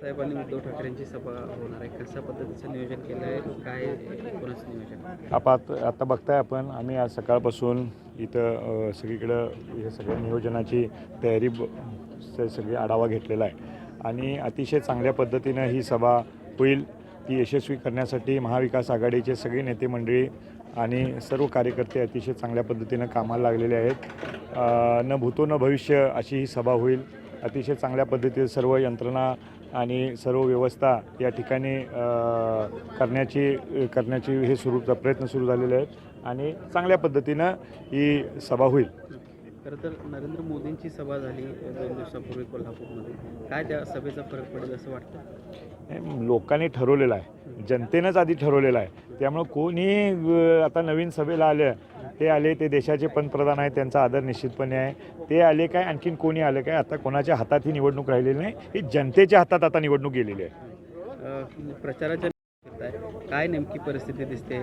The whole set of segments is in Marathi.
साहेबांनी उद्धव ठाकरेंची सभा होणार आहे. कशा पद्धतीचं नियोजन केलं आहे? काय कोणाचं नियोजन? आपात आता बघताय आपण आम्ही आज सकाळपासून इथं सगळीकडं हे सगळ्या नियोजनाची तयारी सगळी आढावा घेतलेला आहे. आणि अतिशय चांगल्या पद्धतीनं ही सभा होईल ती यशस्वी करण्यासाठी महाविकास आघाडीचे सगळे नेते मंडळी आणि सर्व कार्यकर्ते अतिशय चांगल्या पद्धतीनं कामाला लागलेले आहेत. न भूतो न भविष्य अशी ही सभा होईल. अतिशय चांगल्या पद्धतीने सर्व यंत्रणा आणि सर्व व्यवस्था या ठिकाणी करण्याची करण्याची हे सुरू प्रयत्न सुरू झालेले आहेत आणि चांगल्या पद्धतीनं ही सभा होईल. खरं तर नरेंद्र मोदींची सभा झाली दोन दिवसापूर्वी कोल्हापूरमध्ये. काय त्या सभेचा फरक पडेल असं वाटतं? लोकांनी ठरवलेलं आहे. जनतेनंच आधी ठरवलेलं आहे. त्यामुळं कोणी आता नवीन सभेला आले ते आले ते देशाचे पंतप्रधान आहेत त्यांचा आदर निश्चितपणे आहे. ते आले काय आणखीन कोणी आलं काय आता कोणाच्या हातात ही निवडणूक राहिलेली नाही ही जनतेच्या हातात आता निवडणूक गेलेली आहे. प्रचाराच्या. काय नेमकी परिस्थिती दिसते?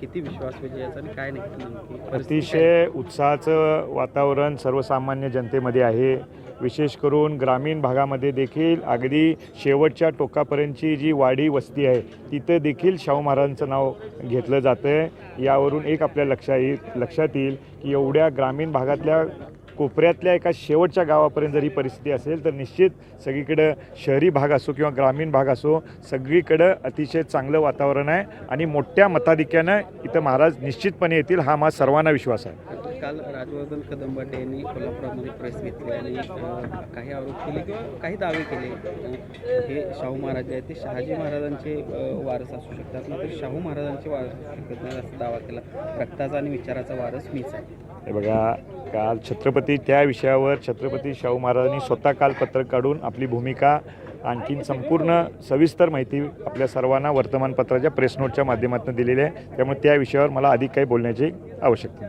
किती विश्वास विजयाचा आणि काय नेमकी अतिशय उत्साहाचं वातावरण सर्वसामान्य जनतेमध्ये आहे. विशेष करून ग्रामीण भागामध्ये देखील अगदी शेवटच्या टोकापर्यंतची जी वाडी वस्ती आहे तिथं देखील शाहू महाराजांचं नाव घेतलं जातं आहे यावरून एक आपल्या लक्षात येईल लक्षात येईल की एवढ्या ग्रामीण भागातल्या कोपऱ्यातल्या एका शेवटच्या गावापर्यंत जर ही परिस्थिती असेल तर निश्चित सगळीकडं शहरी भाग असो किंवा ग्रामीण भाग असो सगळीकडं अतिशय चांगलं वातावरण आहे. आणि मोठ्या मताधिक्यानं इथं महाराज निश्चितपणे येतील हा माझा सर्वांना विश्वास आहे. काल राजवर्धन कदमबाटे यांनी कोल्हापुरामध्ये प्रेस घेतली आणि काही आरोप केले किंवा काही दावे केले. हे शाहू महाराज आहेत ते शहाजी महाराजांचे वारस असू शकतात. मात्र शाहू महाराजांचे वारस असू शकत नाही असा दावा केला. रक्ताचा आणि विचाराचा वारस मीच आहे. हे बघा काल छत्रपती त्या विषयावर छत्रपती शाहू महाराजांनी स्वतः काल पत्रक काढून आपली भूमिका आणखीन संपूर्ण सविस्तर माहिती आपल्या सर्वांना वर्तमानपत्राच्या प्रेस नोटच्या माध्यमातून दिलेली आहे. त्यामुळे त्या विषयावर मला अधिक काही बोलण्याची आवश्यकता